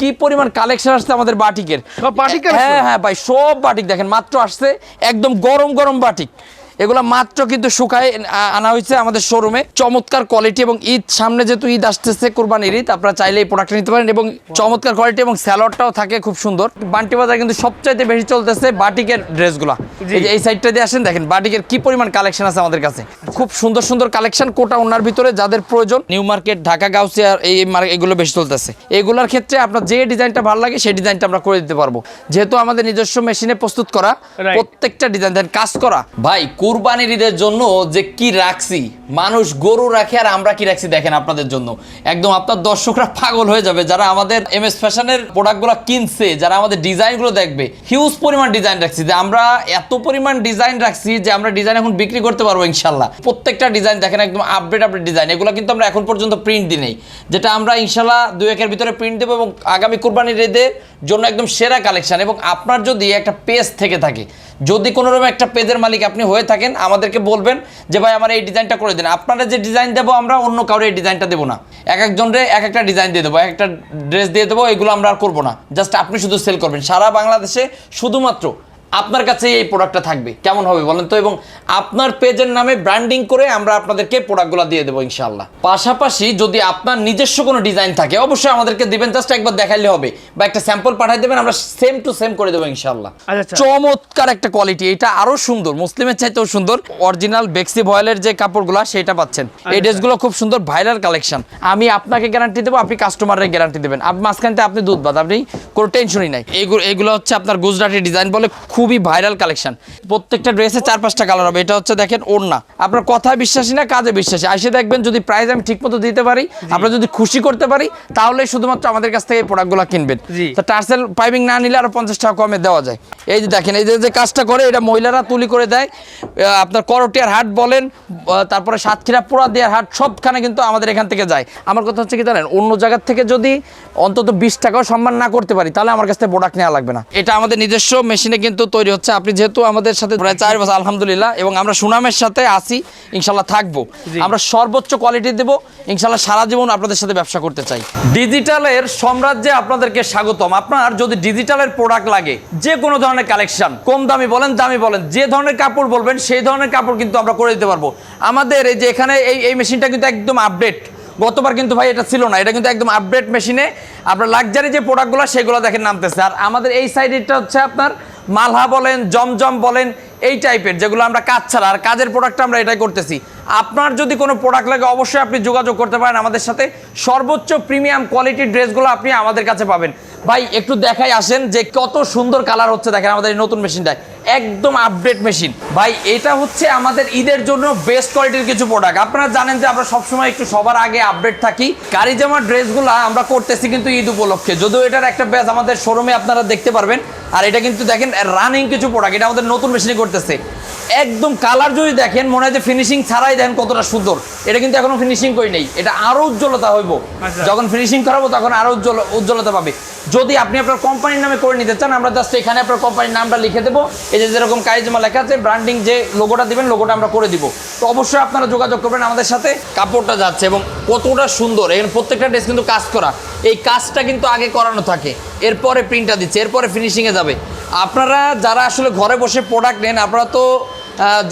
কি পরিমাণ কালেকশন আসছে আমাদের বাটিকের? সব বাটিক হ্যাঁ হ্যাঁ ভাই সব বাটিক দেখেন মাত্র আসছে একদম গরম গরম বাটিক। এগুলো মাত্র কিন্তু শুকায় আনা হয়েছে আমাদের শোরুমে চমৎকার কোয়ালিটি এবং ঈদ সামনে যেহেতু ঈদ আসতেছে কোরবানির ঈদ আপনারা চাইলে এই প্রোডাক্ট নিতে পারেন এবং চমৎকার কোয়ালিটি এবং স্যালোয়ারটাও থাকে খুব সুন্দর। বান্টি বাজার কিন্তু সবচাইতে বেশি চলতেছে বাটিকের ড্রেসগুলো। এই যে এই সাইডটা দিয়ে আসেন দেখেন বাটিকের কি পরিমাণ কালেকশন আছে আমাদের কাছে। খুব সুন্দর সুন্দর কালেকশন কোটা ওনার ভিতরে যাদের প্রয়োজন নিউ মার্কেট ঢাকা গাউসিয়া এই এগুলো বেশি চলতেছে। এগুলোর ক্ষেত্রে আপনার যে ডিজাইনটা ভালো লাগে সেই ডিজাইনটা আমরা করে দিতে পারব। যেহেতু আমাদের নিজস্ব মেশিনে প্রস্তুত করা প্রত্যেকটা ডিজাইন দেন কাজ করা। ভাই কুরবানির ঈদের জন্য যে কি রাখছি, মানুষ গরু রাখে আর আমরা কি রাখছি দেখেন আপনাদের জন্য। একদম আপনার দর্শকরা পাগল হয়ে যাবে, যারা আমাদের এম এস ফ্যাশনের প্রোডাক্টগুলো কিনছে, যারা আমাদের ডিজাইনগুলো দেখবে। হিউজ পরিমাণ ডিজাইন রাখছি যে আমরা এত পরিমাণ ডিজাইন রাখছি যে আমরা ডিজাইন এখন বিক্রি করতে পারব ইনশাল্লাহ। প্রত্যেকটা ডিজাইন দেখেন একদম আপডেট আপডেট ডিজাইন। এগুলো কিন্তু আমরা এখন পর্যন্ত প্রিন্ট দিই যেটা আমরা ইনশাল্লাহ দু একের ভিতরে প্রিন্ট দেবো এবং আগামী কুরবানির ঈদের জন্য একদম সেরা কালেকশন এবং আপনার যদি একটা পেজ থেকে থাকে যদি কোনোরকম একটা পেজের মালিক আপনি হয়ে থাকেন, আমাদেরকে বলবেন যে, ভাই, আমার এই ডিজাইনটা করে দিন। আপনারা যে ডিজাইন দেবো, আমরা অন্য কারোর এই ডিজাইনটা দেবো না। এক একজনরে এক একটা ডিজাইন দিয়ে দেবো, এক একটা ড্রেস দিয়ে দেবো, এগুলো আমরা আর করব না। জাস্ট আপনি শুধু সেল করবেন। সারা বাংলাদেশে শুধুমাত্র আপনার কাছে এই প্রোডাক্টটা থাকবে। কেমন হবে বলেন তো? এবং আপনার পেজের নামে ব্র্যান্ডিং করে আমরা আপনাদেরকে প্রোডাক্টগুলো দিয়ে দেবো ইনশাল্লাহ পাশাপাশি যদি আপনার নিজস্ব কোনো ডিজাইন থাকে অবশ্যই আমাদেরকে দিবেন। জাস্ট একবার দেখাইলে হবে। বা একটা স্যাম্পল পাঠিয়ে দেবেন আমরা সেম টু সেম করে দেবো ইনশাল্লাহ আচ্ছা, আচ্ছা। চমৎকার একটা কোয়ালিটি এটা আরও সুন্দর মুসলিমের চাইতেও সুন্দর। অরিজিনাল বেক্সি ভয়েলের যে কাপড়গুলো সেটা পাচ্ছেন। এই ড্রেসগুলো খুব সুন্দর ভাইরাল কালেকশন আমি আপনাকে গ্যারান্টি দেবো আপনি কাস্টমারের গ্যারান্টি দেবেন। আপনি মাঝখানতে আপনি দুধ বাদ আপনি কোনো টেনশনই নাই। এইগুলো এগুলো হচ্ছে আপনার গুজরাটি ডিজাইন বলে খুবই ভাইরাল কালেকশন প্রত্যেকটা ড্রেসে চার পাঁচটা কালার হবে। এটা হচ্ছে দেখেন ওড়না। আপনার কথায় বিশ্বাসী না কাজে বিশ্বাসী। আসে দেখবেন যদি প্রাইস আমি ঠিক মতো দিতে পারি আমরা যদি খুশি করতে পারি তাহলে শুধুমাত্র আমাদের কাছ থেকে এই প্রোডাক্টগুলো কিনবেন। তো টার্সেল পাইপিং না নিলে আরও পঞ্চাশ টাকা কমে দেওয়া যায়। এই যে দেখেন এই যে যে কাজটা করে এটা মহিলারা তুলি করে দেয়। আপনার করটিয়ার হাট বলেন তারপরে সাতক্ষীরা পোড়া দেওয়ার হাট সবখানে কিন্তু আমাদের এখান থেকে যায়। আমার কথা হচ্ছে কি জানেন অন্য জায়গার থেকে যদি অন্তত বিশ টাকাও সম্মান না করতে পারি তাহলে আমার কাছ থেকে প্রোডাক্ট নেওয়া লাগবে না। এটা আমাদের নিজস্ব মেশিনে কিন্তু তৈরি হচ্ছে। আপনি যেহেতু আমাদের সাথে প্রায় চার বছর আলহামদুলিল্লাহ এবং আমরা সুনামের সাথে আছি ইনশাল্লাহ থাকব। আমরা সর্বোচ্চ কোয়ালিটি দেবো ইনশাল্লাহ সারা জীবন আপনাদের সাথে ব্যবসা করতে চাই। ডিজিটালের সাম্রাজ্যে আপনাদেরকে স্বাগতম। আপনার যদি ডিজিটালের প্রোডাক্ট লাগে যে কোনো ধরনের কালেকশন কম দামি বলেন দামি বলেন যে ধরনের কাপড় বলবেন সেই ধরনের কাপড় কিন্তু আমরা করে দিতে পারব। আমাদের এই যে এখানে এই এই মেশিনটা কিন্তু একদম আপডেট গতবার কিন্তু ভাই এটা ছিল না এটা কিন্তু একদম আপডেট মেশিনে আপনার লাক্সারি যে প্রোডাক্টগুলো সেগুলো দেখেন নামতেছে। আর আমাদের এই সাইডেরটা হচ্ছে আপনার মালহা বলেন, জমজম বলেন, এই টাইপের যেগুলো আমরা কাজ ছাড়া, আর কাজের প্রোডাক্ট আমরা এটাই করতেছি। আপনার যদি কোনো প্রোডাক্ট লাগে, অবশ্যই আপনি যোগাযোগ করতে পারেন আমাদের সাথে। সর্বোচ্চ প্রিমিয়াম কোয়ালিটির ড্রেসগুলো আপনি আমাদের কাছে পাবেন। ভাই, একটু দেখাই আসেন যে কত সুন্দর কালার হচ্ছে দেখেন আমাদের এই নতুন মেশিনটায় একদম আপডেট মেশিন ভাই, এটা হচ্ছে আমাদের ঈদের জন্য বেস্ট কোয়ালিটির কিছু প্রোডাক্ট আপনারা জানেন যে আমরা সবসময় একটু সবার আগে আপডেট থাকি। গাড়ি জামার ড্রেসগুলো আমরা করতেছি কিন্তু ঈদ উপলক্ষে। যদিও এটার একটা ব্যাচ আমাদের শোরুমে আপনারা দেখতে পারবেন। আর এটা কিন্তু দেখেন রানিং কিছু প্রোডাক্ট এটা আমাদের নতুন মেশিনে করতেছে। একদম কালার যদি দেখেন মনে হয় যে ফিনিশিং ছাড়াই দেখেন কতটা সুন্দর। এটা কিন্তু এখনও ফিনিশিং করি নেই। এটা আরও উজ্জ্বলতা হইব। আচ্ছা। যখন ফিনিশিং করাবো তখন আরও উজ্জ্বল উজ্জ্বলতা পাবে। যদি আপনি আপনার কোম্পানির নামে করে নিতে চান আমরা জাস্ট এখানে আপনার কোম্পানির নামটা লিখে দেবো। এই যে যেরকম কাইজমা লেখা আছে ব্র্যান্ডিং যে লোগোটা দিবেন লোগোটা আমরা করে দিব। তো অবশ্যই আপনারা যোগাযোগ করবেন আমাদের সাথে। কাপড়টা যাচ্ছে এবং কতটা সুন্দর। এখানে প্রত্যেকটা ড্রেস কিন্তু কাজ করা। এই কাজটা কিন্তু আগে করানো থাকে। এরপরে প্রিন্টটা দিচ্ছে এরপরে ফিনিশিংয়ে যাবে। আপনারা যারা আসলে ঘরে বসে প্রোডাক্ট নেন আপনারা তো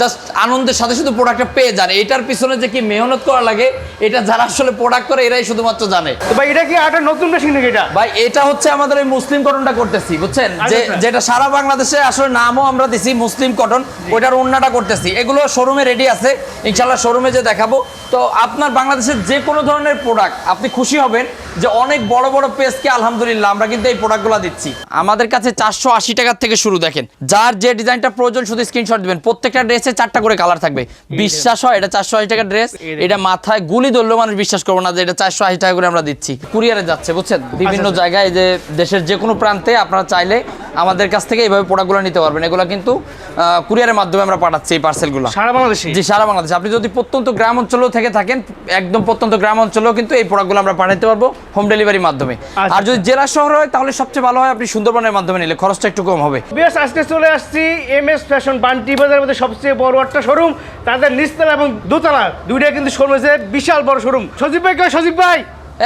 জাস্ট আনন্দের সাথে শুধু প্রোডাক্টটা পেয়ে যান। এটার পিছনে যে কি মেহনত করা লাগে এটা যারা আসলে প্রোডাক্ট করে এরাই শুধুমাত্র জানে। তো ভাই এটা কি একটা নতুন মেশিন নাকি এটা? ভাই এটা হচ্ছে আমাদের এই মুসলিম কটনটা করতেছি বুঝছেন? যে। যেটা সারা বাংলাদেশে আসলে নামও আমরা দিছি মুসলিম কটন ওইটার ওন্নাটা করতেছি। এগুলো শোরুমে রেডি আছে ইনশাল্লাহ শোরুমে যে দেখাবো। তো আপনার বাংলাদেশের যে কোনো ধরনের প্রোডাক্ট আপনি খুশি হবেন যে অনেক বড় বড় পেজকে আলহামদুলিল্লাহ আমরা কিন্তু এই প্রোডাক্টগুলো দিচ্ছি। আমাদের কাছে চারশো আশি টাকার থেকে শুরু দেখেন। যার যে ডিজাইনটা প্রয়োজন শুধু স্ক্রিনশট দিবেন। প্রত্যেকটা ড্রেসে চারটা করে কালার থাকবে। বিশ্বাস হয় এটা চারশো আশি টাকার ড্রেস এটা মাথায় গুলি ধরলেও মানুষ বিশ্বাস করব না যে এটা চারশো আশি টাকা করে আমরা দিচ্ছি। কুরিয়ারে যাচ্ছে বুঝছেন? বিভিন্ন আচ্ছা। জায়গায় যে দেশের যে কোনো প্রান্তে আপনারা চাইলে আমাদের কাছ থেকে এইভাবে প্রোডাক্টগুলো নিতে পারবেন। এগুলো কিন্তু কুরিয়ারের মাধ্যমে আমরা পাঠাচ্ছি এই পার্সেলগুলো সারা বাংলাদেশে জি সারা বাংলাদেশ। আপনি যদি প্রত্যন্ত গ্রাম অঞ্চলেও থেকে থাকেন একদম প্রত্যন্ত গ্রাম অঞ্চলেও কিন্তু এই প্রোডাক্টগুলো আমরা পাঠাতে পারব। হোম ডেলিভারির মাধ্যমে। আচ্ছা। আর যদি জেলা শহর হয় তাহলে সবচেয়ে ভালো হয় আপনি সুন্দরবনের মাধ্যমে নিলে। খরচটা একটু কম হবে। বেশ আজকে চলে আসছি এম এস ফ্যাশন বান্টি বাজারের মধ্যে সবচেয়ে বড় একটা শোরুম তাদের নিচতলা এবং দোতলা দুইটা কিন্তু শোরুম হয়েছে বিশাল বড় শোরুম সজীব ভাই কয় সজীব ভাই?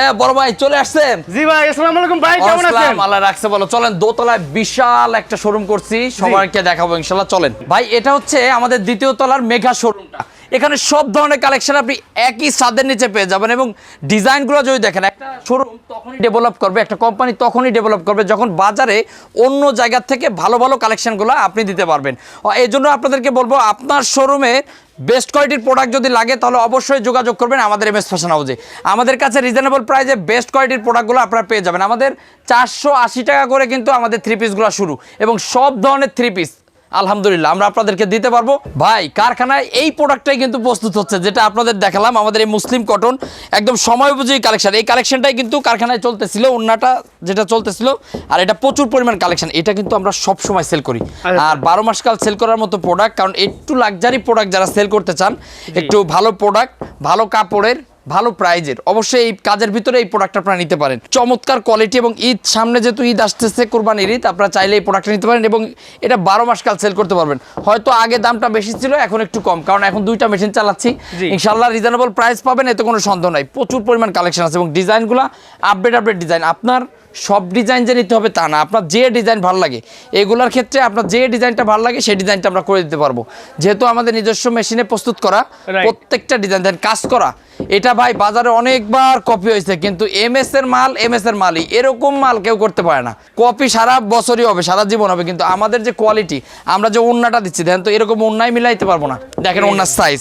এ বড় ভাই চলে আসছেন জি ভাই আসসালামু আলাইকুম ভাই কেমন আছেন? আল্লাহ রাখছে বলো চলেন দোতলায় বিশাল একটা শোরুম করছি। সবাইকে দেখাবো ইনশাল্লাহ চলেন। ভাই এটা হচ্ছে আমাদের দ্বিতীয় তলার মেঘা শোরুমটা এখানে সব ধরনের কালেকশন আপনি একই ছাদের নিচে পেয়ে যাবেন এবং ডিজাইনগুলো যদি দেখেন, একটা শোরুম তখনই ডেভেলপ করবে, একটা কোম্পানি তখনই ডেভেলপ করবে যখন বাজারে অন্য জায়গা থেকে ভালো ভালো কালেকশনগুলো আপনি দিতে পারবেন। এই জন্য আপনাদেরকে বলব, আপনার শোরুমে বেস্ট কোয়ালিটির প্রোডাক্ট যদি লাগে, তাহলে অবশ্যই যোগাযোগ করবেন আমাদের এম এস ফ্যাশন হাউসে আমাদের কাছে রিজনেবল প্রাইসে বেস্ট কোয়ালিটির প্রোডাক্টগুলো আপনারা পেয়ে যাবেন। আমাদের চারশো আশি টাকা করে কিন্তু আমাদের থ্রি পিসগুলো শুরু এবং সব ধরনের থ্রি পিস আলহামদুলিল্লাহ আমরা আপনাদেরকে দিতে পারব। ভাই কারখানায় এই প্রোডাক্টটাই কিন্তু প্রস্তুত হচ্ছে যেটা আপনাদের দেখালাম আমাদের এই মুসলিম কটন একদম সময় উপযোগী কালেকশন এই কালেকশনটাই কিন্তু কারখানায় চলতেছিল অন্যটা যেটা চলতেছিল আর এটা প্রচুর পরিমাণ কালেকশন এটা কিন্তু আমরা সব সময় সেল করি। আর বারো মাস কাল সেল করার মতো প্রোডাক্ট কারণ একটু লাক্সারি প্রোডাক্ট যারা সেল করতে চান একটু ভালো প্রোডাক্ট ভালো কাপড়ের ভালো প্রাইজের। অবশ্যই এই কাজের ভিতরে এই প্রোডাক্ট আপনারা নিতে পারেন। চমৎকার কোয়ালিটি এবং ঈদ সামনে যেহেতু ঈদ আসতেছে কোরবানির ঈদ আপনারা চাইলে এই প্রোডাক্টটা নিতে পারেন এবং এটা বারো মাস কাল সেল করতে পারবেন। হয়তো আগে দামটা বেশি ছিল এখন একটু কম কারণ এখন দুইটা মেশিন চালাচ্ছি। ইনশাল্লাহ রিজনেবল প্রাইস পাবেন এতে কোনো সন্দেহ নাই। প্রচুর পরিমাণ কালেকশন আছে এবং ডিজাইনগুলো আপডেট আপডেট ডিজাইন আপনার সব ডিজাইন যে নিতে হবে তা না। আপনার যে ডিজাইন ভালো লাগে এগুলোর ক্ষেত্রে আপনার যে ডিজাইনটা ভালো লাগে সেই ডিজাইনটা আমরা করে দিতে পারব। যেহেতু আমাদের নিজস্ব মেশিনে প্রস্তুত করা প্রত্যেকটা ডিজাইন দেন কাজ করা এটা ভাই বাজারে অনেকবার কপি হয়েছে কিন্তু এম এস এর মাল এম এস এর মালই। এরকম মাল কেউ করতে পারে না। কপি সারা বছরই হবে সারা জীবন হবে কিন্তু আমাদের যে কোয়ালিটি আমরা যে উন্নাটা দিচ্ছি দেখেন তো এরকম উন্নাই মিলাইতে পারব না। দেখেন উন্নার সাইজ।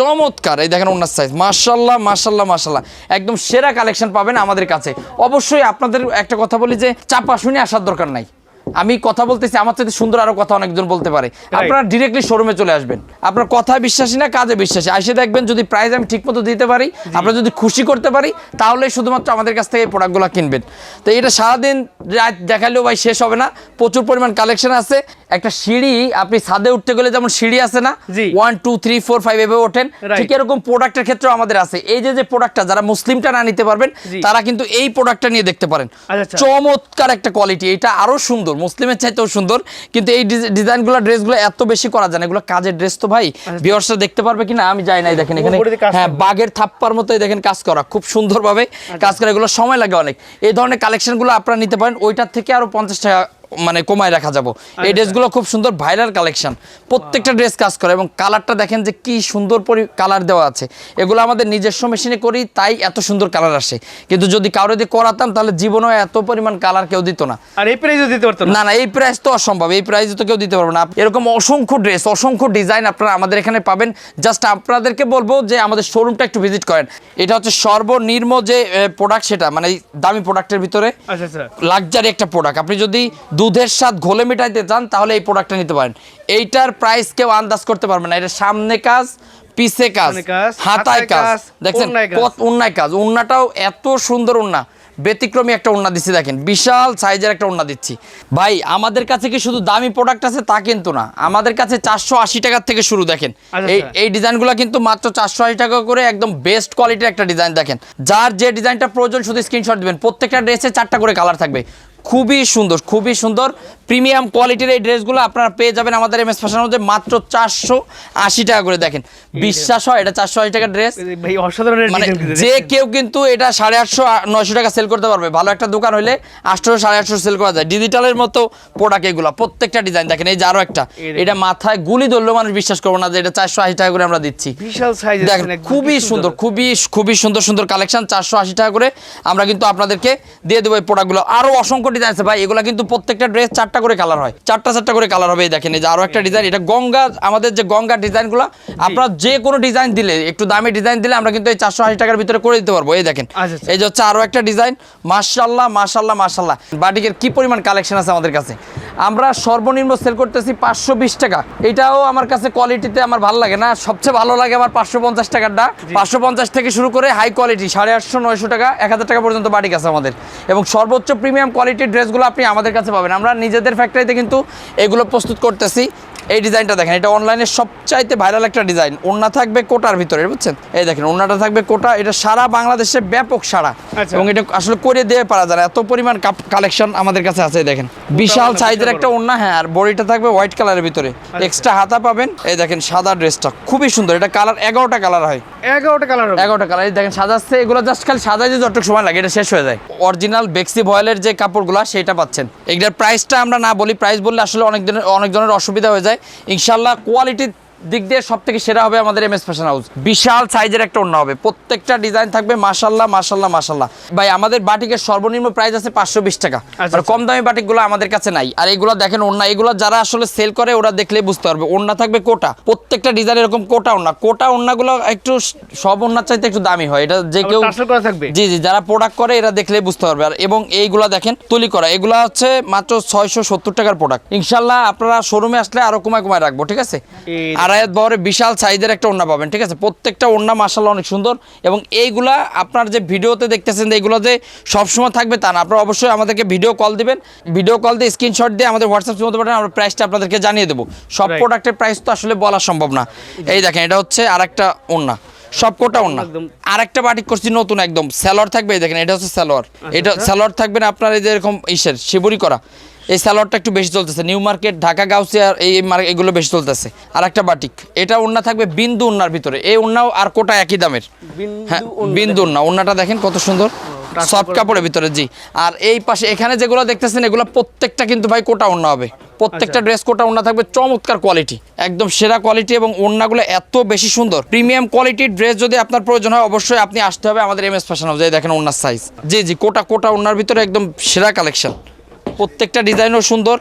চমৎকার এই দেখেন ওনার সাইজ মার্শাল্লাহ মার্শাল্লাহ মার্শাল্লাহ একদম সেরা কালেকশন পাবেন আমাদের কাছে। অবশ্যই আপনাদের একটা কথা বলি যে চাপা শুনে আসার দরকার নাই। আমি কথা বলতেছি আমার সাথে সুন্দর আরও কথা অনেকজন বলতে পারে। আপনারা ডিরেক্টলি শোরুমে চলে আসবেন। আপনার কথা বিশ্বাসী না কাজে বিশ্বাসী? আসে দেখবেন যদি প্রাইস আমি ঠিকমতো দিতে পারি আপনারা যদি খুশি করতে পারি তাহলে শুধুমাত্র আমাদের কাছ থেকে এই প্রোডাক্টগুলো কিনবেন। তো এটা সারাদিন রাত দেখালেও ভাই শেষ হবে না। প্রচুর পরিমাণ কালেকশন আছে। একটা সিঁড়ি আপনি ছাদে উঠতে গেলে যেমন সিঁড়ি আছে না one two three four five এভাবে ওঠেন। ঠিক এরকম প্রোডাক্টের ক্ষেত্রেও আমাদের আছে। এই যে যে প্রোডাক্টটা যারা মুসলিমটা না নিতে পারবেন তারা কিন্তু এই প্রোডাক্টটা নিয়ে দেখতে পারেন। আচ্ছা, আচ্ছা। চমৎকার একটা কোয়ালিটি এটা আরও সুন্দর মুসলিমের চাইতেও সুন্দর। কিন্তু এই ডিজাইনগুলো ড্রেসগুলো এত বেশি করা যায় না। এগুলো কাজের ড্রেস তো ভাই। ভিউয়ার্সরা দেখতে পারবে কিনা? আমি যাই নাই দেখেন এখানে। হ্যাঁ বাঘের থাপ্পার মতোই দেখেন কাজ করা। খুব সুন্দরভাবে কাজ করা। এগুলো সময় লাগে অনেক। এই ধরনের কালেকশনগুলো আপনারা নিতে পারেন। ওইটার থেকে আরও পঞ্চাশ টাকা মানে কমায় রাখা যাব। এই ড্রেসগুলো খুব সুন্দর ভাইরাল কালেকশন প্রত্যেকটা ড্রেস কাজ করে এবং কালারটা দেখেন যে কি সুন্দর পরি কালার দেওয়া আছে। এগুলো আমাদের নিজস্ব মেশিনে করি তাই এত সুন্দর কালার আসে। কিন্তু যদি কারও দিয়ে করাতাম তাহলে জীবনেও এত পরিমাণ কালার কেউ দিত না। আর এই প্রাইসে দিতে পারতো না? না এই প্রাইস তো অসম্ভব। এই প্রাইসে তো কেউ দিতে পারবে না। এরকম অসংখ্য ড্রেস অসংখ্য ডিজাইন আপনারা আমাদের এখানে পাবেন। জাস্ট আপনাদেরকে বলব যে আমাদের শোরুমটা একটু ভিজিট করেন। এটা হচ্ছে সর্বনিম্ন যে প্রোডাক্ট সেটা মানে দামি প্রোডাক্টের ভিতরে আচ্ছা আচ্ছা। লাক্সারি একটা প্রোডাক্ট আপনি যদি দুধের স্বাদ ঘোলে মেটাইতে চান তাহলে এই প্রোডাক্টটা নিতে পারেন। এইটার প্রাইস কেউ আন্দাজ করতে পারবে না। এটা সামনে কাজ পিছে কাজ হাতায় কাজ। দেখছেন? উন্নায় কাজ। উন্নাটাও এত সুন্দর উন্না। ব্যতিক্রমী একটা উন্না দিচ্ছি দেখেন। বিশাল সাইজের একটা উন্না দিচ্ছি। ভাই আমাদের কাছে কি শুধু দামি প্রোডাক্ট আছে? তা কিন্তু না। আমাদের কাছে চারশো আশি টাকার থেকে শুরু দেখেন। আচ্ছা, এই আচ্ছা। এই ডিজাইনগুলো কিন্তু মাত্র চারশো আশি টাকা করে একদম বেস্ট কোয়ালিটির একটা ডিজাইন দেখেন। যার যে ডিজাইনটা প্রয়োজন শুধু স্ক্রিনশট দিবেন। প্রত্যেকটা ড্রেসে চারটা করে কালার থাকবে। খুবই সুন্দর খুবই সুন্দর। প্রিমিয়াম কোয়ালিটির এই ড্রেসগুলো আপনারা পেয়ে যাবেন আমাদের এম এস ফ্যাশন মধ্যে মাত্র চারশো আশি টাকা করে দেখেন। বিশ্বাস হয় এটা চারশো আশি টাকার ড্রেস মানে যে কেউ কিন্তু এটা সাড়ে আটশো নয়শো টাকা সেল করতে পারবে। ভালো একটা দোকান হলে আটশো সাড়ে আটশো সেল করা যায়। ডিজিটালের মতো প্রোডাক্ট এগুলো প্রত্যেকটা ডিজাইন দেখেন এই যে আরও একটা। এটা মাথায় গুলি ধরলেও মানুষ বিশ্বাস করব না যে এটা চারশো আশি টাকা করে আমরা দিচ্ছি। দেখেন খুবই সুন্দর। খুবই খুবই সুন্দর সুন্দর কালেকশন চারশো আশি টাকা করে আমরা কিন্তু আপনাদেরকে দিয়ে দেবো এই প্রোডাক্টগুলো আরও অসংখ্য ডিজাইন আছে ভাই এগুলো কিন্তু প্রত্যেকটা ড্রেস চারটা করে কালার হয়। চারটা চারটা করে কালার হবে এই দেখেন এই যে আরও একটা ডিজাইন এটা গঙ্গা আমাদের যে গঙ্গা ডিজাইনগুলো আপনারা যে কোনো ডিজাইন দিলে একটু দামি ডিজাইন দিলে আমরা কিন্তু এই চারশো আশি টাকার ভিতরে করে দিতে পারব এই দেখেন। আচ্ছা, আচ্ছা। এই যে হচ্ছে আরও একটা ডিজাইন মার্শাল্লাহ মার্শাল্লাহ মার্শাল্লাহ বাটিকের কি পরিমাণ কালেকশন আছে আমাদের কাছে? আমরা সর্বনিম্ন সেল করতেছি পাঁচশো বিশ টাকা। এটাও আমার কাছে কোয়ালিটিতে আমার ভালো লাগে না। সবচেয়ে ভালো লাগে আমার পাঁচশো পঞ্চাশ টাকারটা। পাঁচশো পঞ্চাশ থেকে শুরু করে হাই কোয়ালিটি সাড়ে আটশো নয়শো টাকা এক হাজার টাকা পর্যন্ত বাড়ি গেছে আমাদের। এবং সর্বোচ্চ প্রিমিয়াম কোয়ালিটির ড্রেসগুলো আপনি আমাদের কাছে পাবেন। আমরা নিজেদের ফ্যাক্টরিতে কিন্তু এগুলো প্রস্তুত করতেছি। এই ডিজাইনটা দেখেন এটা অনলাইনে সবচাইতে ভাইরাল একটা ডিজাইন। ওন্না থাকবে কোটার ভিতরে বুঝছেন? এই দেখেন ওন্নাটা থাকবে কোটা এটা সারা বাংলাদেশে ব্যাপক সারা। আচ্ছা। এবং এটা আসলে করে দিয়ে পারা যায় না এত পরিমাণ কালেকশন আমাদের কাছে আছে দেখেন। বিশাল সাইজের একটা ওন্না হ্যাঁ আর বডিটা থাকবে হোয়াইট কালারের ভিতরে। আচ্ছা। এক্সট্রা হাতা পাবেন এই দেখেন সাদা ড্রেসটা খুবই সুন্দর। এটা কালার এগারোটা কালার হয়। এগারোটা কালার এগারোটা কালার এই দেখেন সাজাচ্ছে এগুলো জাস্ট খালি সাজাইতে যতটুকু সময় লাগে এটা শেষ হয়ে যায়। অরিজিনাল বেক্সি ভয়েলের যে কাপড়গুলো সেটা পাচ্ছেন। এটার প্রাইসটা আমরা না বলি প্রাইস বললে আসলে অনেক দিনের অনেক জনের অসুবিধা হয়ে যায়। ইনশাল্লাহ কোয়ালিটির দিক দিয়ে সব থেকে সেরা হবে আমাদের এম এস ফ্যাশন হাউস বিশাল সাইজের একটা অন্য হবে। প্রত্যেকটা ডিজাইন থাকবে মাসাল্লাহ মাসাল্লাহ মাসাল্লাহ ভাই আমাদের বাটিকের সর্বনিম্ন প্রাইস আছে পাঁচশো বিশ টাকা। আচ্ছা, আর কম দামি বাটিকগুলো আমাদের কাছে নাই। আর এগুলো দেখেন ওড়না এগুলো যারা আসলে সেল করে ওরা দেখলে বুঝতে পারবে। ওড়না থাকবে কোটা। প্রত্যেকটা ডিজাইন এরকম কোটা ওন্না কোটা ওন্নাগুলো একটু সব ওন্নার চাইতে একটু দামি হয়। এটা যে কেউ জি জি যারা প্রোডাক্ট করে এরা দেখলে বুঝতে পারবে। আর এবং এইগুলা দেখেন তুলি করা। এগুলা হচ্ছে মাত্র ছয়শো সত্তর টাকার প্রোডাক্ট ইনশাল্লাহ আপনারা শোরুমে আসলে আরও কমায় কমায় রাখব ঠিক আছে? আড়াইয়াত বহরে বিশাল সাইজের একটা ওন্না পাবেন ঠিক আছে? প্রত্যেকটা ওন্না মাসাল্লাহ অনেক সুন্দর। এবং এইগুলা আপনার যে ভিডিওতে দেখতেছেন এইগুলো যে সবসময় থাকবে তা না। আপনারা অবশ্যই আমাদেরকে ভিডিও কল দিবেন। ভিডিও কল দিয়ে স্ক্রিনশট দিয়ে আমাদের হোয়াটসঅ্যাপ মধ্যে পাঠান আমরা প্রাইসটা আপনাদেরকে জানিয়ে দেবো। সব. প্রোডাক্টের প্রাইস তো আসলে বলা সম্ভব না। এই দেখেন এটা হচ্ছে আরেকটা ওন্না সব কোটা ওন্না একদম। আরেকটা বাটিক করছি নতুন একদম। স্যালোয়ার থাকবে এই দেখেন এটা হচ্ছে স্যালোয়ার। এটা স্যালোয়ার থাকবে না আপনার এই যে এরকম ইসের শিবুরি করা। এই স্যালোয়ারটা একটু বেশি চলতেছে। নিউ মার্কেট ঢাকা গাউসিয়া এই এগুলো বেশি চলতেছে। আর একটা বাটিক। এটা ওন্না থাকবে বিন্দু ওন্নার ভিতরে। এই ওন্নাও আর কোটা একই দামের। হ্যাঁ বিন্দু ওন্না ওন্নাটা দেখেন কত সুন্দর। সফট কাপড়ের ভিতরে জি। আর এই পাশে এখানে যেগুলো দেখতেছেন এগুলো প্রত্যেকটা কিন্তু ভাই কোটা ওন্না হবে। প্রত্যেকটা ড্রেস কোটা ওনা থাকবে চমৎকার কোয়ালিটি একদম সেরা কোয়ালিটি এবং ওড়নাগুলো এত বেশি সুন্দর। প্রিমিয়াম কোয়ালিটির ড্রেস যদি আপনার প্রয়োজন হয়, অবশ্যই আপনি আসতে হবে আমাদের এম এস ফ্যাশন হাউসে দেখেন ওনার সাইজ জি জি, কোটা কোটা ওনার ভিতরে একদম সেরা কালেকশন প্রত্যেকটা ডিজাইনও সুন্দর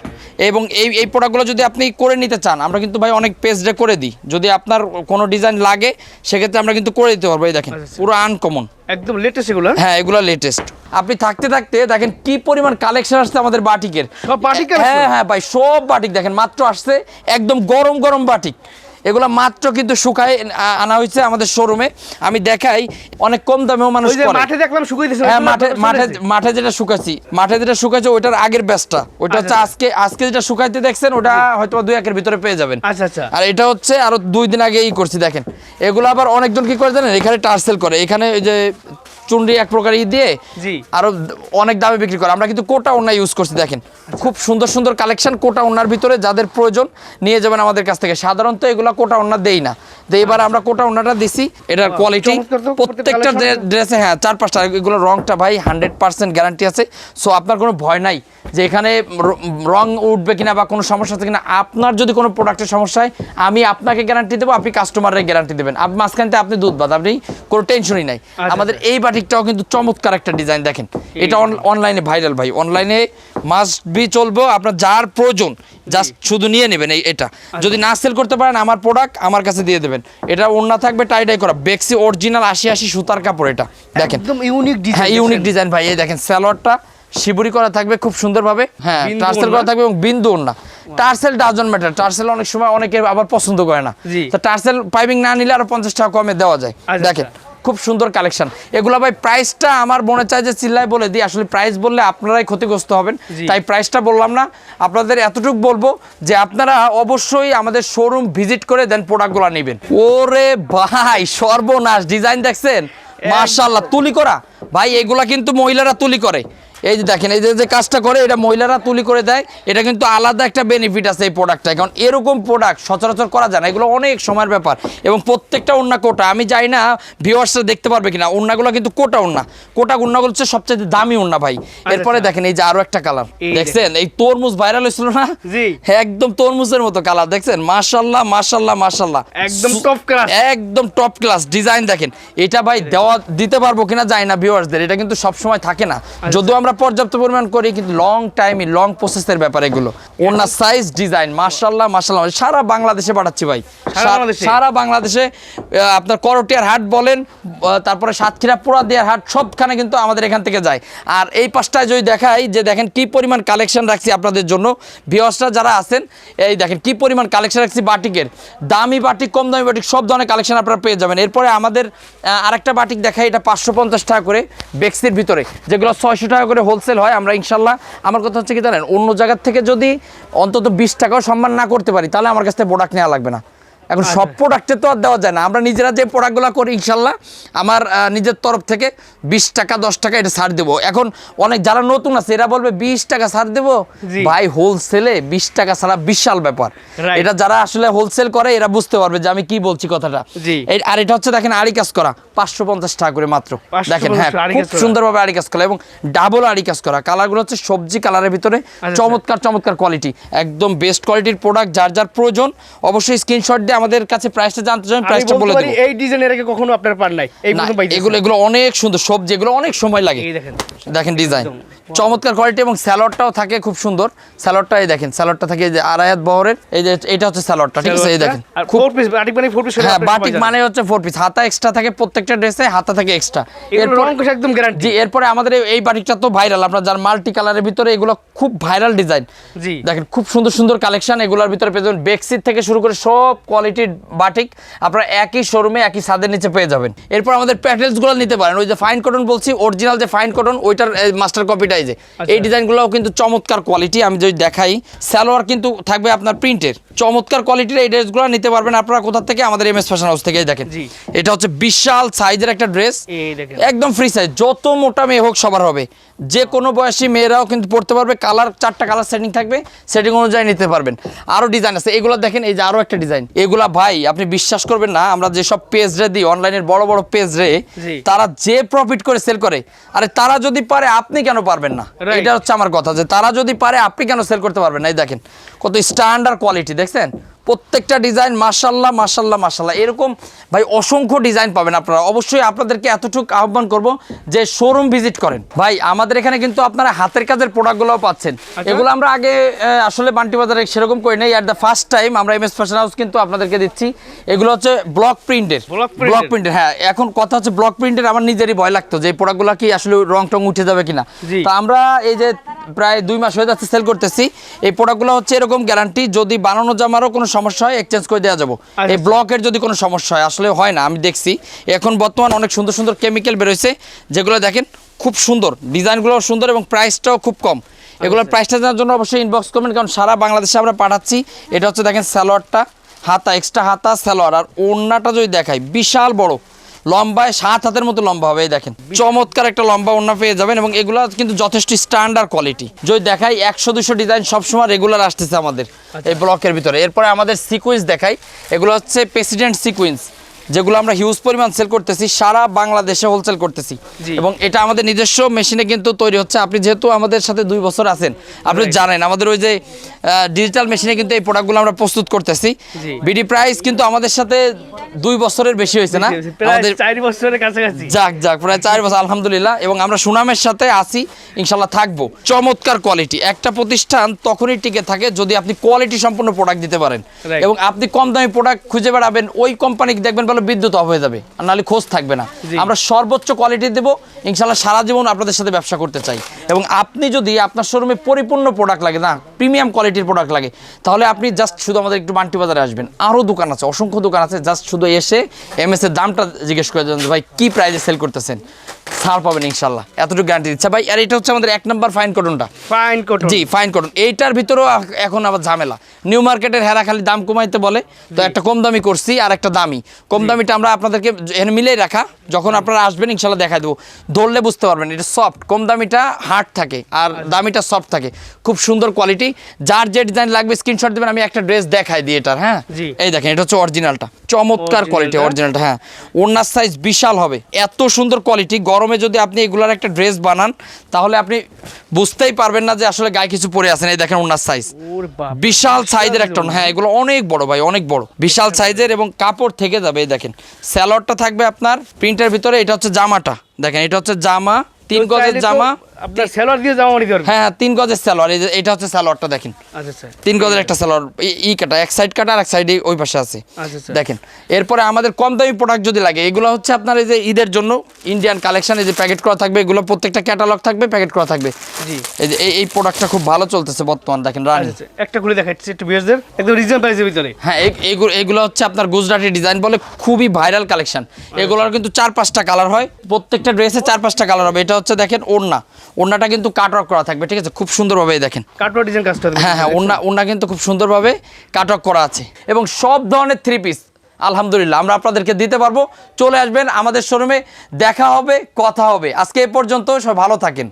এবং এই এই প্রোডাক্টগুলো যদি আপনি করে নিতে চান আমরা কিন্তু ভাই অনেক পেজডে করে দিই। যদি আপনার কোনো ডিজাইন লাগে সেক্ষেত্রে আমরা কিন্তু করে দিতে পারব এই দেখেন আচ্ছা। পুরো আনকমন একদম লেটেস্ট এগুলো? হ্যাঁ এগুলো লেটেস্ট আপনি থাকতে থাকতে দেখেন কি পরিমাণ কালেকশন আসছে আমাদের বাটিকের সব বাটিক হ্যাঁ হ্যাঁ ভাই সব বাটিক দেখেন মাত্র আসছে একদম গরম গরম বাটিক এগুলো মাত্র কিন্তু শুকায় আনা হয়েছে আমাদের শোরুমে আমি দেখাই অনেক কম দামেও মানুষ করে। মাঠে দেখলাম শুকিয়ে দিয়েছে হ্যাঁ মাঠে মাঠে মাঠে যেটা শুকাচ্ছি মাঠে যেটা শুকাচ্ছে ওইটার আগের ব্যাচটা ওইটা হচ্ছে আচ্ছা। আজকে আজকে যেটা শুকাইতে দেখছেন ওটা হয়তো দুই একের ভিতরে পেয়ে যাবেন। আচ্ছা আচ্ছা। আর এটা হচ্ছে আরও দুই দিন আগেই করছি দেখেন। এগুলো আবার অনেকজন কি করে জানেন? এখানে টার্সেল করে। এখানে ওই যে চুনরি এক প্রকার ই দিয়ে জি। আরও অনেক দামে বিক্রি করে। আমরা কিন্তু কোটা ওনা ইউজ করছি দেখেন। খুব সুন্দর সুন্দর কালেকশন কোটা ওনার ভিতরে যাদের প্রয়োজন নিয়ে যাবেন আমাদের কাছ থেকে। সাধারণত এগুলো কোটা ওনা দেই না। তো এবার আমরা কোটা ওনাটা দিছি এটার কোয়ালিটি প্রত্যেকটা ড্রেসে হ্যাঁ চার পাঁচটা এগুলো রংটা ভাই হান্ড্রেড পার্সেন্ট গ্যারান্টি আছে। সো আপনার কোনো ভয় নাই যে এখানে রং উঠবে কিনা বা কোনো সমস্যা আছে কিনা। আপনার যদি কোনো প্রোডাক্টের সমস্যা হয় আমি আপনাকে গ্যারান্টি দেবো আপনি কাস্টমারের গ্যারান্টি দেবেন। আপনি মাঝখানতে আপনি দুধ বাদ আপনি কোনো টেনশনই নাই। আচ্ছা, আমাদের এই বাটিকটাও কিন্তু চমৎকার একটা ডিজাইন দেখেন। এটা অনলাইনে ভাইরাল ভাই। অনলাইনে মাস্ট বি চলবো আপনার যার প্রয়োজন জাস্ট শুধু নিয়ে নেবেন এই এটা। আচ্ছা। যদি না সেল করতে পারেন আমার প্রোডাক্ট আমার কাছে দিয়ে দেবেন। এটা ওড়না থাকবে টাইডাই করা। বেক্সি অরিজিনাল আশি আশি সুতার কাপড় এটা। দেখেন। একদম ইউনিক ডিজাইন হ্যাঁ ইউনিক ডিজাইন ভাই এই দেখেন স্যালোয়ারটা শিবুরি করা থাকবে খুব সুন্দরভাবে। হ্যাঁ টার্সেল করা থাকবে এবং বিন্দু ওড়না। টার্সেল ডাজন ম্যাটার টার্সেল অনেক সময় অনেকে আবার পছন্দ করে না। তো টার্সেল পাইপিং না নিলে আরও পঞ্চাশ টাকা কমে দেওয়া যায়। আচ্ছা, দেখেন। খুব সুন্দর কালেকশন। এগুলো ভাই প্রাইসটা আমার মনে চায় যে চিল্লায় বলে দিই। আসলে প্রাইস বললে আপনারাই ক্ষতিগ্রস্ত হবেন। তাই প্রাইসটা বললাম না। আপনাদের এতটুকু বলব যে আপনারা অবশ্যই আমাদের শোরুম ভিজিট করে দেন প্রোডাক্টগুলো নেবেন। ওরে ভাই সর্বনাশ। ডিজাইন দেখছেন? মার্শাল্লাহ তুলি করা। ভাই এগুলা কিন্তু মহিলারা তুলি করে। এই যে দেখেন এই যে কাজটা করে এটা মহিলারা তুলি করে দেয় এটা কিন্তু আলাদা একটা বেনিফিট আছে এই প্রোডাক্টটা কারণ এরকম প্রোডাক্ট সচরাচর করা যায় না এগুলো অনেক সময়ের ব্যাপার। এবং প্রত্যেকটা ওন্না কোটা আমি যাই না ভিউয়ার্সরা দেখতে পারবে কিনা ওন্নাগুলো কিন্তু কোটা ওন্না কোটা ওন্নাগুলো হচ্ছে সবচেয়ে দামি ওন্না ভাই। এরপরে দেখেন এই যে আরও একটা কালার দেখছেন? এই তরমুজ ভাইরাল হয়েছিল না? হ্যাঁ, একদম তরমুজের মতো কালার দেখছেন? মাশাল্লাহ মাশাল্লাহ মাশাল্লাহ একদম top class। একদম টপ ক্লাস ডিজাইন দেখেন। এটা ভাই দেওয়া দিতে পারব কিনা যায় না ভিউয়ার্সদের এটা কিন্তু সবসময় থাকে না। আচ্ছা। যদিও আমরা পর্যাপ্ত পরিমাণ করি কিন্তু লং টাইমই লং প্রসেসের ব্যাপার এগুলো। ওনার সাইজ ডিজাইন মাশাল্লাহ মাশাল্লাহ সারা বাংলাদেশে পাঠাচ্ছি ভাই। সারা বাংলাদেশে? আপনার করটিয়ার হাট বলেন তারপরে সাতক্ষীরা পোড়া দেওয়ার হাট সবখানে কিন্তু আমাদের এখান থেকে যায়। আর এই পাশটায় যদি দেখাই যে দেখেন কি পরিমাণ কালেকশন রাখছি আপনাদের জন্য ভিওসরা যারা আছেন এই দেখেন কি পরিমাণ কালেকশন রাখছি বাটিকের। দামি বাটিক কম দামি বাটিক সব ধরনের কালেকশন আপনারা পেয়ে যাবেন। এরপরে আমাদের আরেকটা বাটিক দেখাই এটা পাঁচশো পঞ্চাশ টাকা করে বেক্সির ভিতরে যেগুলো ছয়শো টাকা করে হোলসেল হয়, আমরা ইনশাল্লাহ, আমার কথা হচ্ছে কি জানেন, অন্য জায়গার থেকে যদি অন্তত বিশ টাকাও সম্মান না করতে পারি, তাহলে আমার কাছ থেকে প্রোডাক্ট নেওয়া লাগবে না। এখন সব প্রোডাক্টে তো আর দেওয়া যায় না। আমরা নিজেরা যে প্রোডাক্টগুলো করি ইনশাল্লাহ আমার নিজের তরফ থেকে বিশ টাকা দশ টাকা এটা ছাড় দেবো। এখন অনেক যারা নতুন আছে এরা বলবে বিশ টাকা ছাড় দেবো? ভাই হোলসেলে বিশ টাকা ছাড়া বিশাল ব্যাপার। এটা যারা আসলে হোলসেল করে এরা বুঝতে পারবে যে আমি কি বলছি কথাটা। আর এটা হচ্ছে দেখেন আড়ি কাজ করা পাঁচশো পঞ্চাশ টাকা করে মাত্র। দেখেন হ্যাঁ খুব। সুন্দরভাবে আড়ি কাজ করা এবং ডাবল আড়ি কাজ করা। কালারগুলো হচ্ছে সবজি কালারের ভিতরে। আচ্ছা। চমৎকার চমৎকার কোয়ালিটি একদম বেস্ট কোয়ালিটির প্রোডাক্ট যার যার প্রয়োজন অবশ্যই স্ক্রিনশট দিয়ে আমাদের কাছে প্রাইসটা জানতে চান প্রাইসটা বলে দেবো। এই ডিজাইনের আগে কখনো আপনার পার নাই। এগুলো এগুলো অনেক সুন্দর সবজি এগুলো অনেক সময় লাগে। এই দেখেন। দেখেন ডিজাইন চমৎকার কোয়ালিটি এবং স্যালোডটাও থাকে খুব সুন্দর। স্যালোডটা এই দেখেন স্যালোডটা থাকে যে আড়াইয়াত বহরের এই যে এটা হচ্ছে স্যালোডটা ঠিক আছে? এই দেখেন। খুব ফোর পিস বাটিক মানে ফোর পিস হ্যাঁ বাটিক মানে হচ্ছে ফোর পিস হাতা এক্সট্রা থাকে প্রত্যেকটা ড্রেসে হাতা থাকে এক্সট্রা এরপর একদম গ্যারান্টি জি এরপরে আমাদের এই- বাটিকটা তো ভাইরাল আপনার যার মাল্টি কালারের ভিতরে এগুলো খুব ভাইরাল ডিজাইন জি। দেখেন খুব সুন্দর সুন্দর কালেকশন এগুলোর ভিতরে পেয়ে যাবেন বেক্সিট থেকে শুরু করে সব কোয়ালিটির বাটিক আপনারা একই শোরুমে একই ছাদের নিচে পেয়ে যাবেন। এরপর আমাদের প্যাটেলসগুলো নিতে পারেন। ওই যে ফাইন কটন বলছি অরিজিনাল যে ফাইন কটন ওইটার মাস্টার কপিটাই যে। এই ডিজাইনগুলোও কিন্তু চমৎকার কোয়ালিটি আমি যদি দেখাই সালোয়ার কিন্তু থাকবে আপনার প্রিন্টের চমৎকার কোয়ালিটির এই ড্রেসগুলো নিতে পারবেন আপনারা কোথা থেকে? আমাদের এম এস ফ্যাশন হাউস থেকেই দেখেন। এটা হচ্ছে বিশাল সাইজের একটা ড্রেস একদম ফ্রি সাইজ যত মোটা মেয়ে হোক সবার হবে। যে কোনো বয়সী মেয়েরাও কিন্তু পড়তে পারবে কালার চারটা কালার সেটিং থাকবে সেটিং অনুযায়ী নিতে পারবেন। আরও ডিজাইন আছে এগুলো দেখেন এই যে আরও একটা ডিজাইন এগুলা ভাই আপনি বিশ্বাস করবেন না আমরা যেসব পেজ রে দিই অনলাইনের বড় বড় পেজ রে তারা যে প্রফিট করে সেল করে আরে তারা যদি পারে আপনি কেন পারবেন না? এটা হচ্ছে আমার কথা যে তারা যদি পারে আপনি কেন সেল করতে পারবেন না? এই দেখেন কত স্ট্যান্ডার্ড কোয়ালিটি দেখছেন? প্রত্যেকটা ডিজাইন মাশাল্লাহ মাশাল্লাহ মাশাল্লাহ এরকম ভাই অসংখ্য ডিজাইন পাবেন আপনারা। অবশ্যই আপনাদেরকে এতটুকু আহ্বান করব যে শোরুম ভিজিট করেন। ভাই আমাদের এখানে কিন্তু আপনারা হাতের কাজের প্রোডাক্টগুলোও পাচ্ছেন। এগুলো আমরা আগে আসলে বান্টি বাজারে সেরকম করি নাই। অ্যাট দ্য ফার্স্ট টাইম আমরা এম এস ফ্যাশন হাউস কিন্তু আপনাদেরকে দিচ্ছি। এগুলো হচ্ছে ব্লক প্রিন্টের ব্লক প্রিন্টের হ্যাঁ। এখন কথা হচ্ছে ব্লক প্রিন্টের আমার নিজেরই ভয় লাগতো যে এই প্রোডাক্টগুলো কি আসলে রং টং উঠে যাবে কিনা। তো আমরা এই যে প্রায় দুই মাস হয়ে যাচ্ছে সেল করতেছি। এই প্রোডাক্টগুলো হচ্ছে এরকম গ্যারান্টি যদি বানানো জামারও কোনো সমস্যা হয় এক্সচেঞ্জ করে দেওয়া যাব। আচ্ছা। এই ব্লকের যদি কোনো সমস্যা হয় আসলে হয় না আমি দেখছি। এখন বর্তমান অনেক সুন্দর সুন্দর কেমিক্যাল বেরোয়েছে যেগুলো দেখেন খুব সুন্দর ডিজাইনগুলোও সুন্দর এবং প্রাইসটাও খুব কম। এগুলোর প্রাইসটা জানার জন্য অবশ্যই ইনবক্স করবেন কারণ সারা বাংলাদেশে আমরা পাঠাচ্ছি। এটা হচ্ছে দেখেন স্যালোয়ারটা হাতা এক্সট্রা হাতা স্যালোয়ার আর ওড়নাটা যদি দেখাই বিশাল বড়। লম্বায় সাত হাতের মতো লম্বা হবে এই দেখেন। চমৎকার একটা লম্বা ওড়না পেয়ে যাবেন এবং এগুলো কিন্তু যথেষ্ট স্ট্যান্ডার্ড কোয়ালিটি যদি দেখাই একশো দুশো ডিজাইন সবসময় রেগুলার আসতেছে আমাদের এই ব্লকের ভিতরে। এরপরে আমাদের সিকুয়েন্স দেখাই। এগুলো হচ্ছে প্রেসিডেন্ট সিকুয়েন্স যেগুলো আমরা হিউজ পরিমাণ সেল করতেছি সারা বাংলাদেশে হোলসেল করতেছি। এবং এটা আমাদের নিজস্ব মেশিনে কিন্তু তৈরি হচ্ছে। আপনি যেহেতু আমাদের সাথে দুই বছর আছেন আপনি জানেন আমাদের ওই যে ডিজিটাল মেশিনে কিন্তু এই প্রোডাক্টগুলো আমরা প্রস্তুত করতেছি। বিডি প্রাইস কিন্তু আমাদের সাথে দুই বছরের বেশি হয়েছে না? আমাদের চার বছরের কাছাকাছি। যাক যাক প্রায় চার বছর আলহামদুলিল্লাহ। এবং আমরা সুনামের সাথে আছি ইনশাল্লাহ থাকব। চমৎকার কোয়ালিটি একটা প্রতিষ্ঠান তখনই টিকে থাকে যদি আপনি কোয়ালিটি সম্পূর্ণ প্রোডাক্ট দিতে পারেন। এবং আপনি কম দামি প্রোডাক্ট খুঁজে বেড়াবেন ওই কোম্পানি দেখবেন বলে বিদ্যুৎ অফ হয়ে যাবে। আর নাহলে খোঁজ থাকবে না। আমরা সর্বোচ্চ কোয়ালিটি দেবো। ইনশাল্লাহ সারা জীবন আপনাদের সাথে ব্যবসা করতে চাই। এবং আপনি যদি আপনার শোরুমে পরিপূর্ণ প্রোডাক্ট লাগে না প্রিমিয়াম কোয়ালিটির প্রোডাক্ট লাগে তাহলে আপনি জাস্ট শুধু আমাদের একটু বান্টি বাজারে আসবেন। আরও দোকান আছে অসংখ্য দোকান আছে জাস্ট শুধু এসে এম এর দামটা জিজ্ঞেস করে দেবেন ভাই কী প্রাইসে সেল করতেছেন? ছাড় পাবেন ইনশাল্লাহ এতটুকু গ্যারান্টি দিচ্ছে। ভাই আর এটা হচ্ছে আমাদের এক নাম্বার ফাইন কটনটা ফাইন কটন জি ফাইন করুন এইটার ভিতরেও এখন আবার ঝামেলা। নিউ মার্কেটের হেরা খালি দাম কমাইতে বলে তো একটা কম দামি করছি আর একটা দামি। কম দামিটা আমরা আপনাদেরকে এখানে মিলেই রাখা। যখন আপনারা আসবেন ইনশাল্লাহ দেখা দেবো। ধরলে বুঝতে পারবেন এটা সফট কম দামিটা হার্ড থাকে আর দামিটা সফট থাকে। খুব সুন্দর কোয়ালিটি যার যে ডিজাইন লাগবে স্ক্রিনশট দেবেন আমি একটা ড্রেস দেখাই দিই এটার হ্যাঁ? এই দেখেন এটা হচ্ছে অরিজিনালটা চমৎকার কোয়ালিটি অরিজিনালটা হ্যাঁ? ওনার সাইজ বিশাল হবে। এত সুন্দর কোয়ালিটি গরমে যদি আপনি এগুলার একটা ড্রেস বানান তাহলে আপনি বুঝতেই পারবেন না যে আসলে গায়ে কিছু পরে আছেন। এই দেখেন ওনার সাইজ বিশাল সাইজের একটা হ্যাঁ এগুলো অনেক বড় ভাই অনেক বড়। বিশাল সাইজের এবং কাপড় থেকে যাবে এই দেখেন। স্যালোয়ারটা থাকবে আপনার প্রিন্টের ভিতরে এটা হচ্ছে জামাটা। দেখেন এটা হচ্ছে জামা তিন গজের জামা। আপনার সেলর দিয়ে জামা নিতে হ্যাঁ হ্যাঁ তিন গজের এই যে এটা হচ্ছে স্যালোয়ারটা দেখেন। আচ্ছা স্যার তিন গজের একটা স্যালোয়ার ই কাটা এক সাইড কাটা আর এক সাইডে ওই পাশে আছে। আচ্ছা, আচ্ছা। দেখেন এরপরে আমাদের কম দামি প্রোডাক্ট যদি লাগে এগুলো হচ্ছে আপনার এই যে ঈদের জন্য ইন্ডিয়ান কালেকশন এই যে প্যাকেট করা থাকবে এগুলো প্রত্যেকটা ক্যাটালগ থাকবে প্যাকেট করা থাকবে। জি। এই যে এই- এই প্রোডাক্টটা খুব ভালো চলতেছে বর্তমান দেখেন রানি আচ্ছা আচ্ছা। একটা খুলে দেখাচ্ছি একটু বিয়ার্সদের একদম রিজনেবল প্রাইসের ভিতরে। হ্যাঁ এগুলো হচ্ছে আপনার গুজরাটি ডিজাইন বলে খুবই ভাইরাল কালেকশন এগুলোর কিন্তু চার পাঁচটা কালার হয়। প্রত্যেকটা ড্রেসে চার পাঁচটা কালার হবে। এটা হচ্ছে দেখেন ওড়না। ওড়নাটা কিন্তু কাট ওয়ার্ক করা থাকবে ঠিক আছে? খুব সুন্দরভাবে দেখেন। কাটওয়ার্ক ডিজাইন কাজটা হ্যাঁ হ্যাঁ ওনা ওনা কিন্তু খুব সুন্দরভাবে কাট ওয়ার্ক করা আছে। এবং সব ধরনের থ্রি পিস আলহামদুলিল্লাহ আমরা আপনাদেরকে দিতে পারব। চলে আসবেন আমাদের শোরুমে দেখা হবে কথা হবে। আজকে এ পর্যন্ত সব ভালো থাকেন।